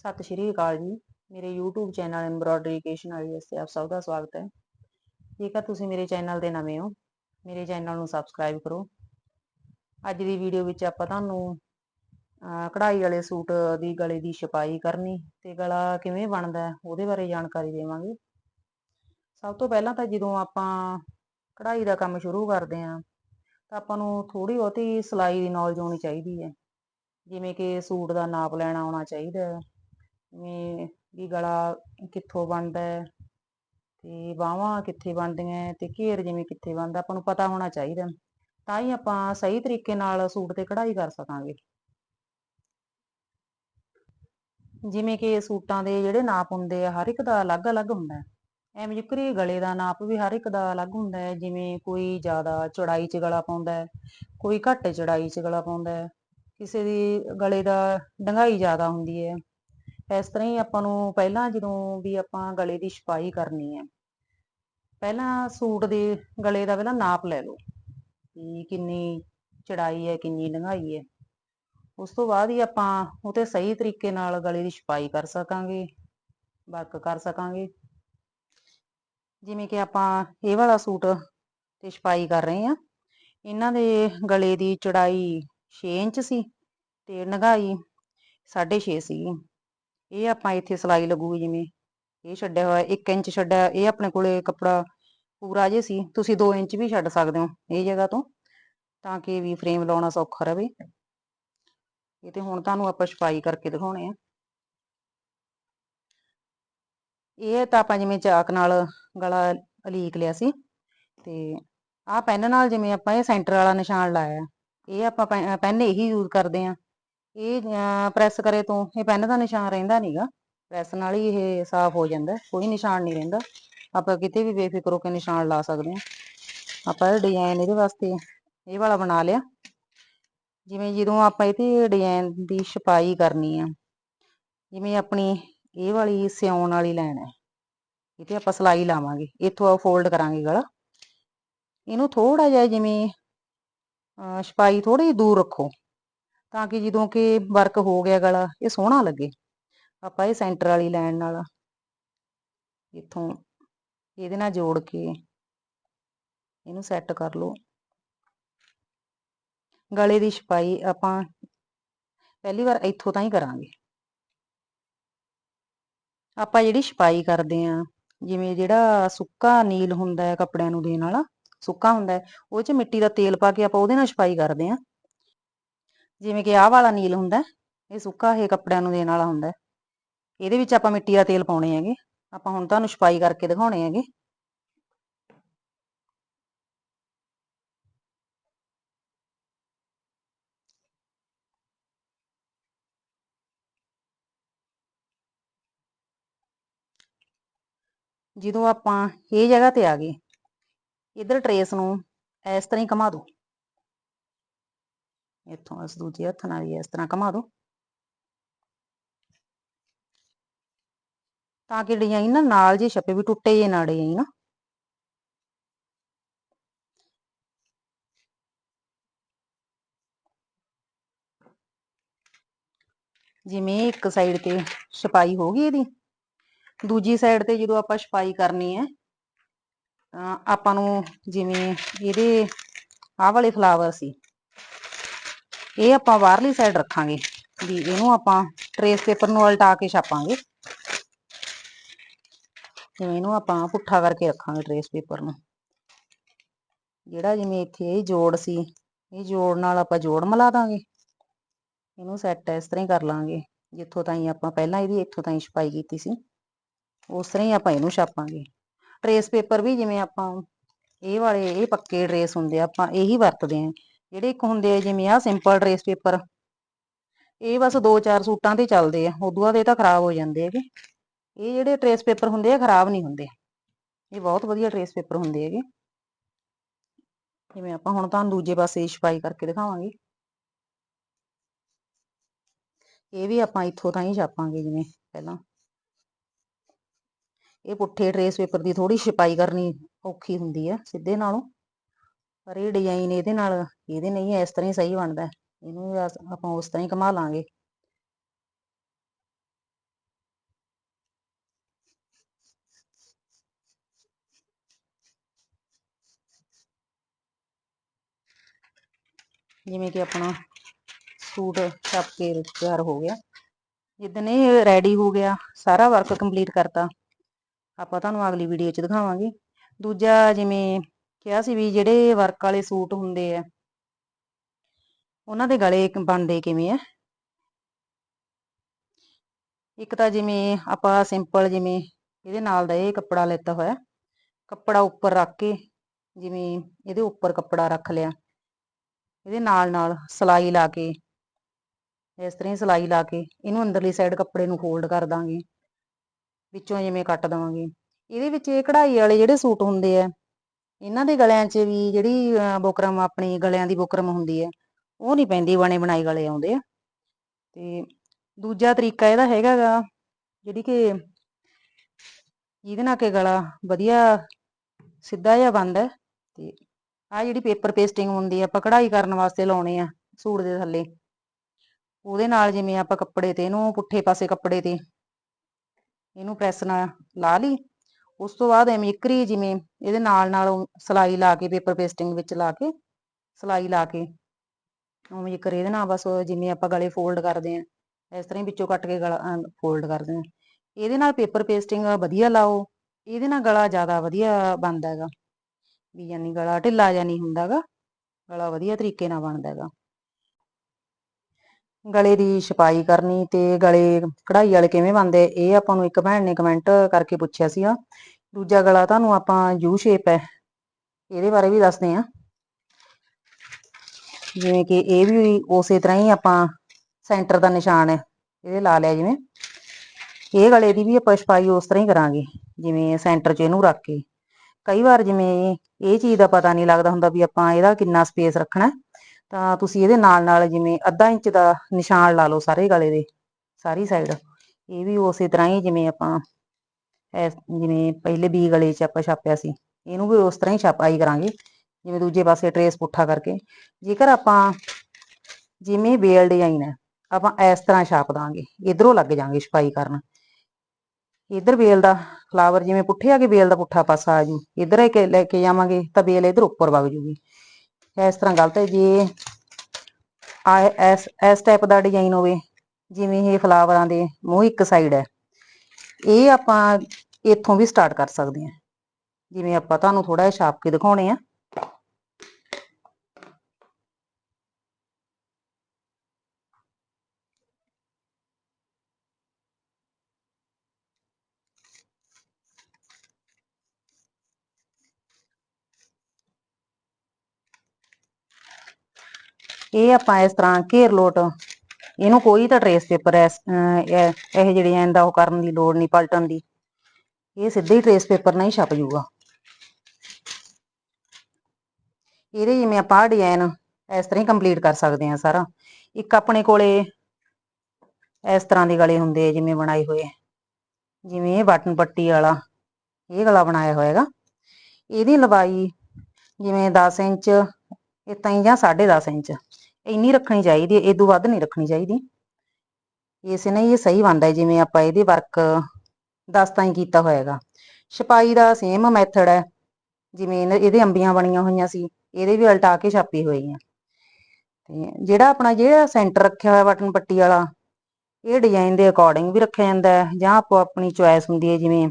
ਸਤਿ ਸ਼੍ਰੀ ਅਕਾਲ ਜੀ। ਮੇਰੇ YouTube ਚੈਨਲ ਐਮਬ੍ਰੋਇਡਰੀ ਕ੍ਰੀਏਸ਼ਨ ਵਾਲੀ ਤੇ ਆਪ ਸਭ ਦਾ ਸਵਾਗਤ ਹੈ। ਜੇਕਰ ਤੁਸੀਂ ਮੇਰੇ ਚੈਨਲ ਦੇ ਨਵੇਂ ਹੋ, ਮੇਰੇ ਚੈਨਲ ਨੂੰ ਸਬਸਕ੍ਰਾਈਬ ਕਰੋ। ਅੱਜ ਦੀ ਵੀਡੀਓ ਵਿੱਚ ਆਪਾਂ ਤੁਹਾਨੂੰ ਕਢਾਈ ਵਾਲੇ ਸੂਟ ਦੀ ਗਲੇ ਦੀ ਛਪਾਈ ਕਰਨੀ ਤੇ ਗਲਾ ਕਿਵੇਂ ਬਣਦਾ ਉਹਦੇ ਬਾਰੇ ਜਾਣਕਾਰੀ ਦੇਵਾਂਗੇ। ਸਭ ਤੋਂ ਪਹਿਲਾਂ ਤਾਂ ਜਦੋਂ ਆਪਾਂ ਕਢਾਈ ਦਾ ਕੰਮ ਸ਼ੁਰੂ ਕਰਦੇ ਹਾਂ, ਤਾਂ ਆਪਾਂ ਨੂੰ ਥੋੜੀ ਬਹੁਤੀ ਸਿਲਾਈ ਦੀ ਨੌਲੇਜ ਹੋਣੀ ਚਾਹੀਦੀ ਹੈ। ਜਿਵੇਂ ਕਿ ਸੂਟ ਦਾ ਨਾਪ ਲੈਣਾ ਆਉਣਾ ਚਾਹੀਦਾ ਹੈ ਵੀ ਗਲਾ ਕਿੱਥੋਂ ਬਣਦਾ ਹੈ ਤੇ ਬਾਹਾਂ ਕਿੱਥੇ ਬਣਦੀਆਂ ਤੇ ਘੇਰ ਜਿਵੇਂ ਕਿੱਥੇ ਬਣਦਾ, ਆਪਾਂ ਨੂੰ ਪਤਾ ਹੋਣਾ ਚਾਹੀਦਾ। ਤਾਂ ਹੀ ਆਪਾਂ ਸਹੀ ਤਰੀਕੇ ਨਾਲ ਸੂਟ ਤੇ ਕਢਾਈ ਕਰ ਸਕਾਂਗੇ। ਜਿਵੇਂ ਕਿ ਸੂਟਾਂ ਦੇ ਜਿਹੜੇ ਨਾਪ ਹੁੰਦੇ ਆ, ਹਰ ਇੱਕ ਦਾ ਅਲੱਗ-ਅਲੱਗ ਹੁੰਦਾ ਹੈ। ਐਵੇਂ ਜਿਕਰੀ ਗਲੇ ਦਾ ਨਾਪ ਵੀ ਹਰ ਇੱਕ ਦਾ ਅਲੱਗ ਹੁੰਦਾ ਹੈ। ਜਿਵੇਂ ਕੋਈ ਜ਼ਿਆਦਾ ਚੌੜਾਈ 'ਚ ਗਲਾ ਪਾਉਂਦਾ ਹੈ, ਕੋਈ ਘੱਟ ਚੌੜਾਈ 'ਚ ਗਲਾ ਪਾਉਂਦਾ ਹੈ, ਕਿਸੇ ਦੀ ਗਲੇ ਦਾ ਡੰਗਾਈ ਜ਼ਿਆਦਾ ਹੁੰਦੀ ਹੈ। ਇਸ ਤਰ੍ਹਾਂ ਹੀ ਆਪਾਂ ਨੂੰ ਪਹਿਲਾਂ ਜਦੋਂ ਵੀ ਆਪਾਂ ਗਲੇ ਦੀ ਛਪਾਈ ਕਰਨੀ ਹੈ, ਪਹਿਲਾਂ ਸੂਟ ਦੇ ਗਲੇ ਦਾ ਪਹਿਲਾਂ ਨਾਪ ਲੈ ਲਓ ਕਿ ਕਿੰਨੀ ਚੜਾਈ ਹੈ, ਕਿੰਨੀ ਡੰਗਾਈ ਹੈ। ਉਸ ਤੋਂ ਬਾਅਦ ਹੀ ਆਪਾਂ ਉਹ ਤੇ ਸਹੀ ਤਰੀਕੇ ਨਾਲ ਗਲੇ ਦੀ ਛਪਾਈ ਕਰ ਸਕਾਂਗੇ, ਵਰਕ ਕਰ ਸਕਾਂਗੇ। ਜਿਵੇਂ ਕਿ ਆਪਾਂ ਇਹ ਵਾਲਾ ਸੂਟ ਤੇ ਛਪਾਈ ਕਰ ਰਹੇ ਹਾਂ, ਇਹਨਾਂ ਦੇ ਗਲੇ ਦੀ ਚੜਾਈ 6 ਇੰਚ ਸੀ ਤੇ ਡੰਗਾਈ 6.5 ਸੀਗੀ। ਇਹ ਆਪਾਂ ਇੱਥੇ ਸਲਾਈ ਲੱਗੂਗੀ ਜਿਵੇਂ, ਇਹ ਛੱਡਿਆ ਹੋਇਆ 1 ਇੰਚ ਛੱਡਿਆ ਇਹ ਆਪਣੇ ਕੋਲੇ ਕੱਪੜਾ ਪੂਰਾ ਜੇ ਸੀ, ਤੁਸੀਂ 2 ਇੰਚ ਵੀ ਛੱਡ ਸਕਦੇ ਹੋ ਇਹ ਜਗ੍ਹਾ ਤੋਂ, ਤਾਂ ਕਿ ਵੀ ਫਰੇਮ ਲਾਉਣਾ ਸੌਖਾ ਰਵੇ। ਇਹ ਤੇ ਹੁਣ ਤੁਹਾਨੂੰ ਆਪਾਂ ਛਪਾਈ ਕਰਕੇ ਦਿਖਾਉਣੇ ਆ। ਇਹ ਤਾਂ ਆਪਾਂ ਜਿਵੇਂ ਚਾਕ ਨਾਲ ਗਲਾ ਅਲੀਕ ਲਿਆ ਸੀ, ਤੇ ਆਹ ਪੈਨ ਨਾਲ ਜਿਵੇਂ ਆਪਾਂ ਇਹ ਸੈਂਟਰ ਵਾਲਾ ਨਿਸ਼ਾਨ ਲਾਇਆ, ਇਹ ਆਪਾਂ ਪੈਨ ਇਹੀ ਯੂਜ਼ ਕਰਦੇ ਆ। ਇਹ ਪ੍ਰੈਸ ਕਰੇ ਤੋਂ, ਇਹ ਪੈਨ ਦਾ ਨਿਸ਼ਾਨ ਰਹਿੰਦਾ ਨਹੀਂਗਾ ਪ੍ਰੈਸ ਨਾਲ ਹੀ ਇਹ ਸਾਫ਼ ਹੋ ਜਾਂਦਾ, ਕੋਈ ਨਿਸ਼ਾਨ ਨਹੀਂ ਰਹਿੰਦਾ। ਆਪਾਂ ਕਿਤੇ ਵੀ ਬੇਫਿਕਰ ਹੋ ਕੇ ਨਿਸ਼ਾਨ ਲਾ ਸਕਦੇ ਹਾਂ। ਆਪਾਂ ਇਹ ਡਿਜ਼ਾਈਨ ਇਹਦੇ ਵਾਸਤੇ ਇਹ ਵਾਲਾ ਬਣਾ ਲਿਆ। ਜਿਵੇਂ ਜਦੋਂ ਆਪਾਂ ਇਹਦੇ ਡਿਜ਼ਾਈਨ ਦੀ ਛਪਾਈ ਕਰਨੀ ਆ, ਜਿਵੇਂ ਆਪਣੀ ਇਹ ਵਾਲੀ ਸਿਉਣ ਵਾਲੀ ਲਾਈਨ ਹੈ ਇਹ ਆਪਾਂ ਸਲਾਈ ਲਾਵਾਂਗੇ। ਇੱਥੋਂ ਫੋਲਡ ਕਰਾਂਗੇ ਗਲਾ। ਇਹਨੂੰ ਥੋੜਾ ਜਿਹਾ ਜਿਵੇਂ ਛਪਾਈ ਥੋੜੀ ਦੂਰ ਰੱਖੋ। ਤਾਂ ਕਿ ਜਦੋਂ ਕਿ ਵਰਕ ਹੋ ਗਿਆ ਗਲਾ, ਇਹ ਸੋਹਣਾ ਲੱਗੇ। ਆਪਾਂ ਇਹ ਸੈਂਟਰ ਵਾਲੀ ਲਾਈਨ ਨਾਲ ਇੱਥੋਂ ਇਹਦੇ ਨਾਲ ਜੋੜ ਕੇ ਇਹਨੂੰ ਸੈੱਟ ਕਰ ਲਓ। ਗਲੇ ਦੀ ਛਪਾਈ ਆਪਾਂ ਪਹਿਲੀ ਵਾਰ ਇੱਥੋਂ ਤਾਂ ਹੀ ਕਰਾਂਗੇ। ਆਪਾਂ ਜਿਹੜੀ ਛਪਾਈ ਕਰਦੇ ਆਂ ਜਿਵੇਂ ਜਿਹੜਾ ਸੁੱਕਾ ਨੀਲ ਹੁੰਦਾ ਹੈ ਕੱਪੜਿਆਂ ਨੂੰ ਦੇਣ ਵਾਲਾ, ਸੁੱਕਾ ਹੁੰਦਾ ਹੈ, ਉਹ 'ਚ ਮਿੱਟੀ ਦਾ ਤੇਲ ਪਾ ਕੇ ਆਪਾਂ ਉਹਦੇ ਨਾਲ ਛਪਾਈ ਕਰਦੇ ਆਂ ਜਿਵੇਂ ਕਿ ਆਹ ਵਾਲਾ ਨੀਲ ਹੁੰਦਾ ਇਹ ਸੁੱਕਾ ਇਹ ਕੱਪੜਿਆਂ ਨੂੰ ਦੇਣ ਵਾਲਾ ਹੁੰਦਾ ਇਹਦੇ ਵਿੱਚ ਆਪਾਂ ਮਿੱਟੀ ਦਾ ਤੇਲ ਪਾਉਣੇ ਹੈਗੇ। ਆਪਾਂ ਹੁਣ ਤੁਹਾਨੂੰ ਛਪਾਈ ਕਰਕੇ ਦਿਖਾਉਣੇ ਹੈਗੇ। ਜਦੋਂ ਆਪਾਂ ਇਹ ਜਗ੍ਹਾ ਤੇ ਆ ਗਏ, ਇਧਰ ਟਰੇਸ ਨੂੰ ਇਸ ਤਰ੍ਹਾਂ ਹੀ ਘੁਮਾ ਦਿਓ। ਇੱਥੋਂ ਇਸ ਦੂਜੇ ਹੱਥ ਨਾਲ ਵੀ ਇਸ ਤਰ੍ਹਾਂ ਘੁਮਾ ਦਿਓ ਤਾਂ ਕਿ ਡਿਜ਼ਾਈਨ ਨਾ ਨਾਲ ਜੇ ਛਪੇ ਵੀ ਟੁੱਟੇ ਜੇ ਨਾ ਡਿਜ਼ਾਈਨ ਨਾ। ਜਿਵੇਂ ਇੱਕ ਸਾਈਡ ਤੇ ਛਪਾਈ ਹੋ ਗਈ ਇਹਦੀ, ਦੂਜੀ ਸਾਈਡ ਤੇ ਜਦੋਂ ਆਪਾਂ ਛਪਾਈ ਕਰਨੀ ਹੈ, ਤਾਂ ਆਪਾਂ ਨੂੰ ਜਿਵੇਂ ਇਹਦੇ ਆਹ ਵਾਲੇ ਫਲਾਵਰ ਸੀ ਇਹ ਆਪਾਂ ਬਾਹਰਲੀ ਸਾਈਡ ਰੱਖਾਂਗੇ, ਵੀ ਇਹਨੂੰ ਆਪਾਂ ਟਰੇਸ ਪੇਪਰ ਨੂੰ ਉਲਟਾ ਕੇ ਛਾਪਾਂਗੇ। ਜਿਵੇਂ ਇਹਨੂੰ ਆਪਾਂ ਪੁੱਠਾ ਕਰਕੇ ਰੱਖਾਂਗੇ ਟਰੇਸ ਪੇਪਰ ਨੂੰ। ਜਿਹੜਾ ਜਿਵੇਂ ਇੱਥੇ ਇਹ ਜੋੜ ਸੀ, ਇਹ ਜੋੜ ਨਾਲ ਆਪਾਂ ਜੋੜ ਮਿਲਾ ਦਾਂਗੇ। ਇਹਨੂੰ ਸੈੱਟ ਇਸ ਤਰ੍ਹਾਂ ਹੀ ਕਰ ਲਾਂਗੇ, ਜਿੱਥੋਂ ਤਾਈਂ ਆਪਾਂ ਪਹਿਲਾਂ ਇਹਦੀ, ਇੱਥੋਂ ਤਾਈਂ ਛਪਾਈ ਕੀਤੀ ਸੀ। ਉਸ ਤਰ੍ਹਾਂ ਹੀ ਆਪਾਂ ਇਹਨੂੰ ਛਾਪਾਂਗੇ। ਟਰੇਸ ਪੇਪਰ ਵੀ ਜਿਵੇਂ ਆਪਾਂ, ਇਹ ਵਾਲੇ, ਇਹ ਪੱਕੇ ਟਰੇਸ ਹੁੰਦੇ ਆ, ਆਪਾਂ ਇਹੀ ਵਰਤਦੇ ਆ। ਜਿਹੜੇ ਇੱਕ ਹੁੰਦੇ ਆ ਜਿਵੇਂ ਆ ਸਿੰਪਲ ਟਰੇਸ ਪੇਪਰ ਇਹ ਬਸ 2-4 ਸੂਟਾਂ ਤੇ ਚੱਲਦੇ ਆ, ਉਦੋਂ ਬਾਅਦ ਇਹ ਤਾਂ ਖਰਾਬ ਹੋ ਜਾਂਦੇ ਹੈਗੇ। ਇਹ ਜਿਹੜੇ ਟਰੇਸ ਪੇਪਰ ਹੁੰਦੇ ਆ ਖਰਾਬ ਨਹੀਂ ਹੁੰਦੇ। ਇਹ ਬਹੁਤ ਵਧੀਆ ਟਰੇਸ ਪੇਪਰ ਹੁੰਦੇ ਹੈਗੇ। ਜਿਵੇਂ ਆਪਾਂ ਹੁਣ ਤੁਹਾਨੂੰ ਦੂਜੇ ਪਾਸੇ ਛਪਾਈ ਕਰਕੇ ਦਿਖਾਵਾਂਗੇ। ਇਹ ਵੀ ਆਪਾਂ ਇੱਥੋਂ ਤਾਂ ਹੀ ਛਾਪਾਂਗੇ ਜਿਵੇਂ ਪਹਿਲਾਂ। ਇਹ ਪੁੱਠੇ ਟਰੇਸ ਪੇਪਰ ਦੀ ਥੋੜੀ ਛਪਾਈ ਕਰਨੀ ਔਖੀ ਹੁੰਦੀ ਆ, ਸਿੱਧੇ ਨਾਲੋਂ। ਪਰ ਇਹ ਡਿਜ਼ਾਈਨ ਇਹਦੇ ਨਾਲ, ਇਹਦੇ ਨਹੀਂ ਇਸ ਤਰ੍ਹਾਂ ਹੀ ਸਹੀ ਬਣਦਾ ਇਹਨੂੰ ਆਪਾਂ ਉਸ ਤਰ੍ਹਾਂ ਹੀ ਘੁਮਾ ਲਾਂਗੇ। ਜਿਵੇਂ ਕਿ ਆਪਣਾ ਸੂਟ ਛਾਪ ਕੇ ਤਿਆਰ ਹੋ ਗਿਆ। ਜਿੱਦਨ ਇਹ ਰੈਡੀ ਹੋ ਗਿਆ, ਸਾਰਾ ਵਰਕ ਕੰਪਲੀਟ ਕਰਤਾ, ਆਪਾਂ ਤੁਹਾਨੂੰ ਅਗਲੀ ਵੀਡੀਓ 'ਚ ਦਿਖਾਵਾਂਗੇ। ਦੂਜਾ ਜਿਵੇਂ ਕਿਹਾ ਸੀ ਵੀ ਜਿਹੜੇ ਵਰਕ ਵਾਲੇ ਸੂਟ ਹੁੰਦੇ ਆ, ਉਹਨਾਂ ਦੇ ਗਲੇ ਬਣਦੇ ਕਿਵੇਂ ਆ? ਇੱਕ ਤਾਂ ਜਿਵੇਂ ਆਪਾਂ ਸਿੰਪਲ ਜਿਵੇਂ ਇਹਦੇ ਨਾਲ ਦਾ ਇਹ ਕੱਪੜਾ ਲੈਤਾ ਹੋਇਆ, ਕੱਪੜਾ ਉੱਪਰ ਰੱਖ ਕੇ ਜਿਵੇਂ ਇਹਦੇ ਉੱਪਰ ਕੱਪੜਾ ਰੱਖ ਲਿਆ। ਇਹਦੇ ਨਾਲ ਨਾਲ ਸਲਾਈ ਲਾ ਕੇ, ਇਸ ਤਰ੍ਹਾਂ ਹੀ ਸਲਾਈ ਲਾ ਕੇ ਇਹਨੂੰ ਅੰਦਰਲੀ ਸਾਈਡ ਕੱਪੜੇ ਨੂੰ ਫੋਲਡ ਕਰ ਦਾਂਗੇ। ਵਿੱਚੋਂ ਜਿਵੇਂ ਕੱਟ ਦਵਾਂਗੇ। ਇਹਦੇ ਵਿੱਚ ਇਹ ਕਢਾਈ ਵਾਲੇ ਜਿਹੜੇ ਸੂਟ ਹੁੰਦੇ ਆ ਇਹਨਾਂ ਦੇ ਗਲਿਆਂ 'ਚ ਵੀ ਜਿਹੜੀ ਅਹ, ਬੁਕਰਮ ਆਪਣੀ ਗਲਿਆਂ ਦੀ ਬੁਕਰਮ ਹੁੰਦੀ ਹੈ ਉਹ ਨਹੀਂ ਪੈਂਦੀ ਬਣੇ ਬਣਾਏ ਗਲੇ ਆਉਂਦੇ ਆ। ਤੇ ਦੂਜਾ ਤਰੀਕਾ ਇਹਦਾ ਹੈਗਾ ਗਾ ਜਿਹੜੀ ਕਿ ਜਿਹਦੇ ਨਾਲ ਕਿ ਗਲਾ ਵਧੀਆ ਸਿੱਧਾ ਜਿਹਾ ਬਣਦਾ ਹੈ ਤੇ ਆ ਜਿਹੜੀ ਪੇਪਰ ਪੇਸਟਿੰਗ ਹੁੰਦੀ ਆ ਆਪਾਂ ਕਢਾਈ ਕਰਨ ਵਾਸਤੇ ਲਾਉਣੇ ਆ ਸੂਟ ਦੇ ਥੱਲੇ। ਉਹਦੇ ਨਾਲ ਜਿਵੇਂ ਆਪਾਂ ਕੱਪੜੇ ਤੇ ਇਹਨੂੰ ਪੁੱਠੇ ਪਾਸੇ ਕੱਪੜੇ ਤੇ ਇਹਨੂੰ ਪ੍ਰੈਸ ਨਾਲ ਲਾ ਲਈ। ਉਸ ਤੋਂ ਬਾਅਦ ਐਵੇਂ ਜਿਵੇਂ ਇਹਦੇ ਨਾਲ ਨਾਲ ਉਹ ਸਲਾਈ ਲਾ ਕੇ ਪੇਪਰ ਪੇਸਟਿੰਗ ਵਿੱਚ ਲਾ ਕੇ, ਸਲਾਈ ਲਾ ਕੇ, ਉਵੇਂ ਇੱਕ ਇਹਦੇ ਨਾਲ ਬਸ ਜਿਵੇਂ ਆਪਾਂ ਗਲੇ ਫੋਲਡ ਕਰਦੇ ਆ ਇਸ ਤਰ੍ਹਾਂ ਹੀ ਵਿੱਚੋਂ ਕੱਟ ਕੇ ਗਲਾ ਫੋਲਡ ਕਰਦੇ ਆ ਇਹਦੇ ਨਾਲ ਪੇਪਰ ਪੇਸਟਿੰਗ ਵਧੀਆ ਲਾਓ, ਇਹਦੇ ਨਾਲ ਗਲਾ ਜ਼ਿਆਦਾ ਵਧੀਆ ਬਣਦਾ ਹੈਗਾ, ਵੀ ਯਾਨੀ ਗਲਾ ਢਿੱਲਾ ਜਿਹਾ ਨਹੀਂ ਹੁੰਦਾਗਾ ਗਲਾ ਵਧੀਆ ਤਰੀਕੇ ਨਾਲ ਬਣਦਾ ਹੈਗਾ। ਗਲੇ ਦੀ ਛਪਾਈ ਕਰਨੀ ਤੇ ਗਲੇ ਕਢਾਈ ਵਾਲੇ ਕਿਵੇਂ ਬਣਦੇ ਇਹ ਆਪਾਂ ਨੂੰ ਇੱਕ ਭੈਣ ਨੇ ਕਮੈਂਟ ਕਰਕੇ ਪੁੱਛਿਆ ਸੀਗਾ। ਦੂਜਾ ਗਲਾ ਤੁਹਾਨੂੰ ਆਪਾਂ ਯੂ ਸ਼ੇਪ ਹੈ, ਇਹਦੇ ਬਾਰੇ ਵੀ ਦੱਸਦੇ ਆ ਜਿਵੇਂ ਕਿ ਇਹ ਵੀ ਉਸੇ ਤਰ੍ਹਾਂ ਹੀ ਆਪਾਂ ਸੈਂਟਰ ਦਾ ਨਿਸ਼ਾਨ ਹੈ, ਇਹਦੇ ਲਾ ਲਿਆ ਜਿਵੇਂ। ਇਹ ਗਲੇ ਦੀ ਵੀ ਆਪਾਂ ਛਪਾਈ ਉਸ ਤਰ੍ਹਾਂ ਹੀ ਕਰਾਂਗੇ, ਜਿਵੇਂ ਸੈਂਟਰ 'ਚ ਇਹਨੂੰ ਰੱਖ ਕੇ। ਕਈ ਵਾਰ ਜਿਵੇਂ ਇਹ ਚੀਜ਼ ਦਾ ਪਤਾ ਨਹੀਂ ਲੱਗਦਾ ਹੁੰਦਾ ਵੀ ਆਪਾਂ ਇਹਦਾ ਕਿੰਨਾ ਸਪੇਸ ਰੱਖਣਾ ਤਾਂ ਤੁਸੀਂ ਇਹਦੇ ਨਾਲ ਨਾਲ ਜਿਵੇਂ ਅੱਧਾ ਇੰਚ ਦਾ ਨਿਸ਼ਾਨ ਲਾ ਲਓ ਸਾਰੇ ਗਲੇ ਦੇ, ਸਾਰੀ ਸਾਈਡ ਇਹ ਵੀ ਉਸੇ ਤਰ੍ਹਾਂ ਹੀ ਜਿਵੇਂ ਆਪਾਂ ਐਸ ਜਿਵੇਂ ਪਹਿਲੇ ਬੀ ਗਲੇ 'ਚ ਆਪਾਂ ਛਾਪਿਆ ਸੀ, ਇਹਨੂੰ ਵੀ ਉਸ ਤਰ੍ਹਾਂ ਹੀ ਛਾਪਾਈ ਕਰਾਂਗੇ, ਜਿਵੇਂ ਦੂਜੇ ਪਾਸੇ ਟਰੇਸ ਪੁੱਠਾ ਕਰਕੇ। ਜੇਕਰ ਆਪਾਂ ਜਿਵੇਂ ਬੇਲ ਡਿਜ਼ਾਈਨ ਹੈ, ਆਪਾਂ ਇਸ ਤਰ੍ਹਾਂ ਛਾਪ ਦਾਂਗੇ, ਇਧਰੋਂ ਲੱਗ ਜਾਾਂਗੇ ਛਪਾਈ ਕਰਨ। ਇਧਰ ਬੇਲ ਦਾ ਫਲਾਵਰ ਜਿਵੇਂ ਪੁੱਠੇ ਆ ਕੇ ਬੇਲ ਦਾ ਪੁੱਠਾ ਪਾਸਾ ਆ ਜੂ, ਇਧਰ ਇੱਕ ਲੈ ਕੇ ਜਾਵਾਂਗੇ ਤਾਂ ਬੇਲ ਇਧਰ ਉੱਪਰ ਵਗ ਜੂਗੀ। ਇਸ ਤਰ੍ਹਾਂ ਗਲਤ ਹੈ ਜੇ। ਆ, ਇਸ ਇਸ ਟਾਈਪ ਦਾ ਡਿਜ਼ਾਈਨ ਹੋਵੇ, ਜਿਵੇਂ ਇਹ ਫਲਾਵਰਾਂ ਦੇ ਮੂੰਹ ਇੱਕ ਸਾਈਡ ਹੈ। ਇਹ ਆਪਾਂ ਇੱਥੋਂ ਵੀ ਸਟਾਰਟ ਕਰ ਸਕਦੇ ਹਾਂ। ਜਿਵੇਂ ਆਪਾਂ ਤੁਹਾਨੂੰ ਥੋੜਾ ਜਿਹਾ ਛਾਪ ਕੇ ਦਿਖਾਉਣੇ ਆ। ਇਹ ਆਪਾਂ ਇਸ ਤਰ੍ਹਾਂ ਘੇਰ ਲੋਟ। ਇਹਨੂੰ ਕੋਈ ਤਾਂ ਟਰੇਸ ਪੇਪਰ ਇਹ ਜਿਹੜੀ ਐਂਦਾ ਉਹ ਕਰਨ ਦੀ ਲੋੜ ਨਹੀਂ, ਪਲਟਣ ਦੀ। ਇਹ ਸਿੱਧੇ ਹੀ ਟਰੇਸ ਪੇਪਰ ਨਾਲ ਹੀ ਛਪ ਜੂਗਾ। ਇਹਦੇ ਜਿਵੇਂ ਆਪਾਂ ਡਿਜ਼ਾਈਨ ਇਸ ਤਰ੍ਹਾਂ ਹੀ ਕੰਪਲੀਟ ਕਰ ਸਕਦੇ ਹਾਂ ਸਾਰਾ। ਇੱਕ ਆਪਣੇ ਕੋਲੇ ਇਸ ਤਰ੍ਹਾਂ ਦੇ ਗਲੇ ਹੁੰਦੇ ਆ, ਜਿਵੇਂ ਬਣਾਏ ਹੋਏ। ਜਿਵੇਂ ਇਹ ਬਟਨ ਪੱਟੀ ਵਾਲਾ, ਇਹ ਗਲਾ ਬਣਾਇਆ ਹੋਏਗਾ ਇਹਦੀ ਲੰਬਾਈ ਜਿਵੇਂ 10 ਇੰਚ ਇਤਾਂ ਹੀ ਜਾਂ 10.5 ਇੰਚ। ਇੰਨੀ ਰੱਖਣੀ ਚਾਹੀਦੀ ਹੈ ਤੋਂ ਵੱਧ ਨਹੀਂ ਰੱਖਣੀ ਚਾਹੀਦੀ। ਇਸੇ ਨਾਲ ਇਹ ਸਹੀ ਬਣਦਾ ਹੈ, ਜਿਵੇਂ ਆਪਾਂ ਇਹਦੇ ਵਰਕ 10 ਤਾਂ ਹੀ ਕੀਤਾ ਹੋਏਗਾ। ਛਪਾਈ ਦਾ ਸੇਮ ਮੈਥਡ ਹੈ, ਜਿਵੇਂ ਇਹਦੇ ਅੰਬੀਆਂ ਬਣੀਆਂ ਹੋਈਆਂ ਸੀ, ਇਹਦੇ ਵੀ ਉਲਟਾ ਕੇ ਛਾਪੀ ਹੋਈ ਹੈ। ਤੇ ਜਿਹੜਾ ਆਪਣਾ ਜਿਹੜਾ ਸੈਂਟਰ ਰੱਖਿਆ ਹੋਇਆ ਬਟਨ ਪੱਟੀ ਵਾਲਾ, ਇਹ ਡਿਜ਼ਾਈਨ ਦੇ ਅਕੋਰਡਿੰਗ ਵੀ ਰੱਖਿਆ ਜਾਂਦਾ ਹੈ, ਜਾਂ ਆਪੋ ਆਪਣੀ ਚੁਆਇਸ ਹੁੰਦੀ ਹੈ, ਜਿਵੇਂ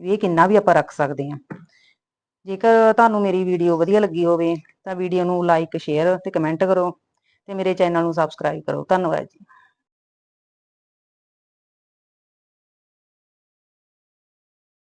ਵੀ ਇਹ ਕਿੰਨਾ ਵੀ ਆਪਾਂ ਰੱਖ ਸਕਦੇ ਹਾਂ। ਜੇਕਰ ਤੁਹਾਨੂੰ ਮੇਰੀ ਵੀਡੀਓ ਵਧੀਆ ਲੱਗੀ ਹੋਵੇ, ਤਾਂ ਵੀਡੀਓ ਨੂੰ ਲਾਈਕ ਸ਼ੇਅਰ ਤੇ ਕਮੈਂਟ ਕਰੋ। ਤੇ ਮੇਰੇ ਚੈਨਲ ਨੂੰ ਸਬਸਕ੍ਰਾਈਬ ਕਰੋ। ਧੰਨਵਾਦ ਜੀ।